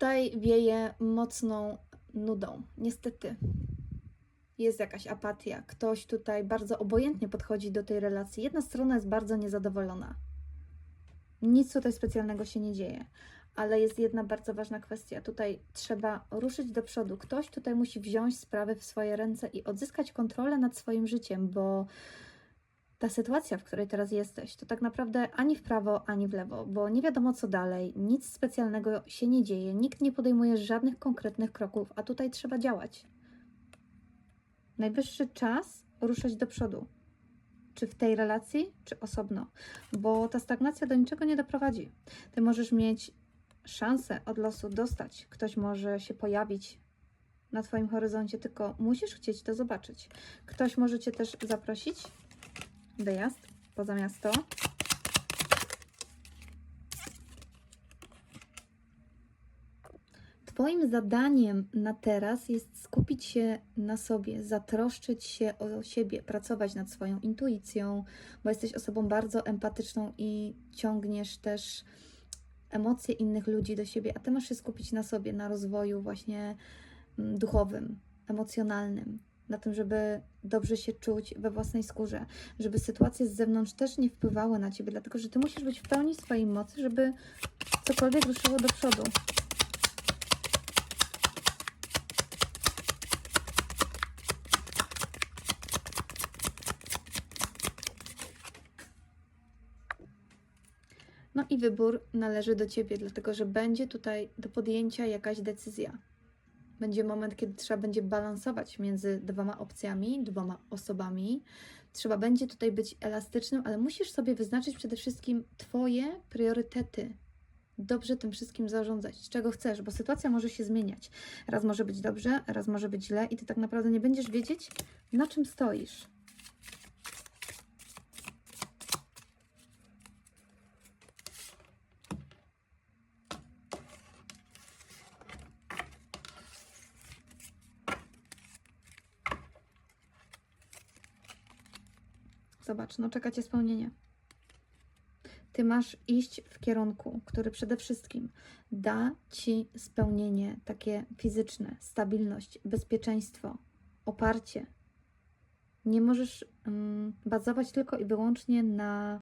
tutaj wieje mocną nudą. Niestety. Jest jakaś apatia. Ktoś tutaj bardzo obojętnie podchodzi do tej relacji. Jedna strona jest bardzo niezadowolona. Nic tutaj specjalnego się nie dzieje. Ale jest jedna bardzo ważna kwestia. Tutaj trzeba ruszyć do przodu. Ktoś tutaj musi wziąć sprawy w swoje ręce i odzyskać kontrolę nad swoim życiem, bo ta sytuacja, w której teraz jesteś, to tak naprawdę ani w prawo, ani w lewo, bo nie wiadomo co dalej, nic specjalnego się nie dzieje, nikt nie podejmuje żadnych konkretnych kroków, a tutaj trzeba działać. Najwyższy czas ruszać do przodu. Czy w tej relacji, czy osobno, bo ta stagnacja do niczego nie doprowadzi. Ty możesz mieć szansę od losu dostać, ktoś może się pojawić na Twoim horyzoncie, tylko musisz chcieć to zobaczyć. Ktoś może Cię też zaprosić wyjazd poza miasto. Twoim zadaniem na teraz jest skupić się na sobie, zatroszczyć się o siebie, pracować nad swoją intuicją, bo jesteś osobą bardzo empatyczną i ciągniesz też emocje innych ludzi do siebie, a ty masz się skupić na sobie, na rozwoju właśnie mm, duchowym, emocjonalnym, na tym, żeby dobrze się czuć we własnej skórze, żeby sytuacje z zewnątrz też nie wpływały na ciebie, dlatego że ty musisz być w pełni swojej mocy, żeby cokolwiek ruszyło do przodu. No i wybór należy do ciebie, dlatego że będzie tutaj do podjęcia jakaś decyzja. Będzie moment, kiedy trzeba będzie balansować między dwoma opcjami, dwoma osobami. Trzeba będzie tutaj być elastycznym, ale musisz sobie wyznaczyć przede wszystkim Twoje priorytety. Dobrze tym wszystkim zarządzać, czego chcesz, bo sytuacja może się zmieniać. Raz może być dobrze, raz może być źle, i ty tak naprawdę nie będziesz wiedzieć, na czym stoisz. Zobacz, no czeka cię spełnienie. Ty masz iść w kierunku, który przede wszystkim da ci spełnienie takie fizyczne, stabilność, bezpieczeństwo, oparcie. Nie możesz mm, bazować tylko i wyłącznie na